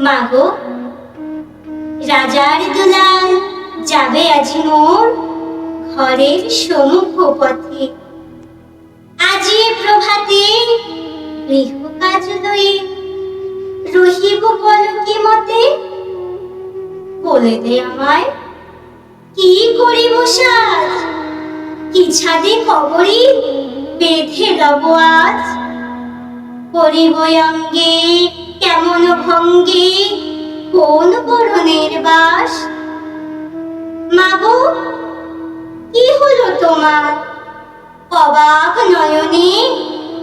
মাগো রাজার দুলাল যাবে আজি মোর ঘরের সমুখ পথে আজি প্রভাতে গৃহ কাজ লয়ে রহিব বল কি মতে? বলে দে আমায়, কি করিব সাজ? কি ছাদে কবরি বেঁধে লব আজ? করিব অঙ্গে কেমন ভঙ্গে কোন বরণের বাস? মাগো কি হলো তোমার? অবাক নয়নে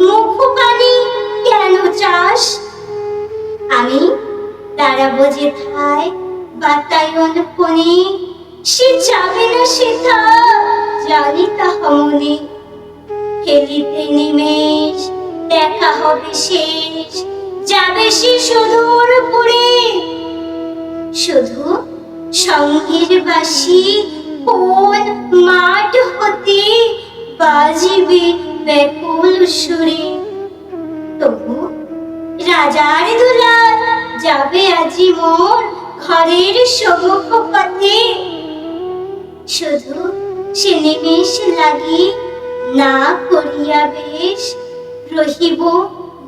মুখ পানি কেন চাস? আমি দাঁড়াবো যে থায় বাতায়ন ফোনে, সে যাবে না সেথা জানি তাহা মনে ফেলিতে নিমেষ, দেখা হবে শেষ। যাবে সে সুদূর পুরে। শুধু সঙ্গীর বাসি, কোন মাঠ হতে বাজিবে ব্যাকুল সুরে। তবু রাজার দুলাল যাবে আজি মোর ঘরের সমুখ পথে। শুধু সে নিমেষ লাগি না করিয়া বেশ রহিব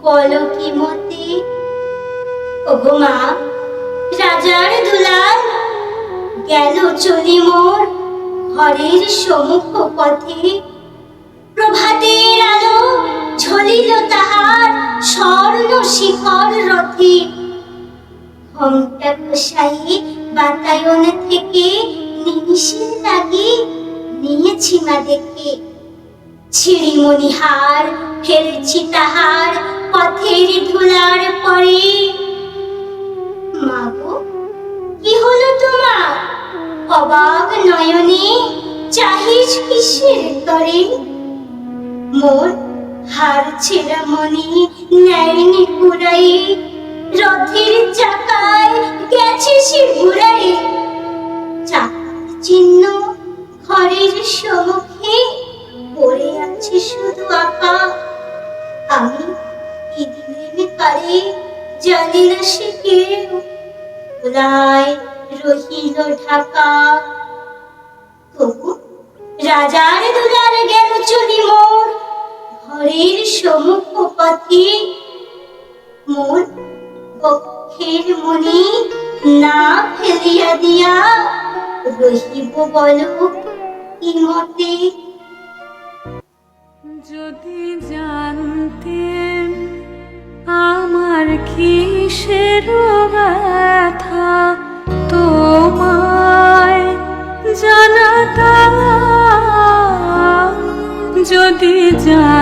বল কি মতে ওগো মা, রাজার দুলাল, গেল চলি মোর ঘরের সমুখ পথে প্রভাতের আলো ঝলিল তাহার স্বর্ণ শিখর রথে। ঘোমটা কষাই বাতায়ন থেকে নিমিষের লাগি নিয়েছি মা দেখে। ছিড়িমণি হার ফেলেছি তাহার অবাক নয়নে, চাহিস কিসের তরে? মোর হার ছেঁড়া মনি নেয়নি কুড়াই রথের চাকায় গেছে সে ঘুরাই চাকার চিহ্ন ঘরের সম্মুখে পড়ে আছে শুধু আঁকা। আমি দিলেন পারে জানি না সে কেউ রহিল ঢাকা তবু রাজার দুলার গেল চলি মোর, ঘরের সম্মুখ পথে মোর পক্ষের মনে না ফেলিয়া দিয়া রহিব বল কি মতে যদি জানতেন আমার কিসের time.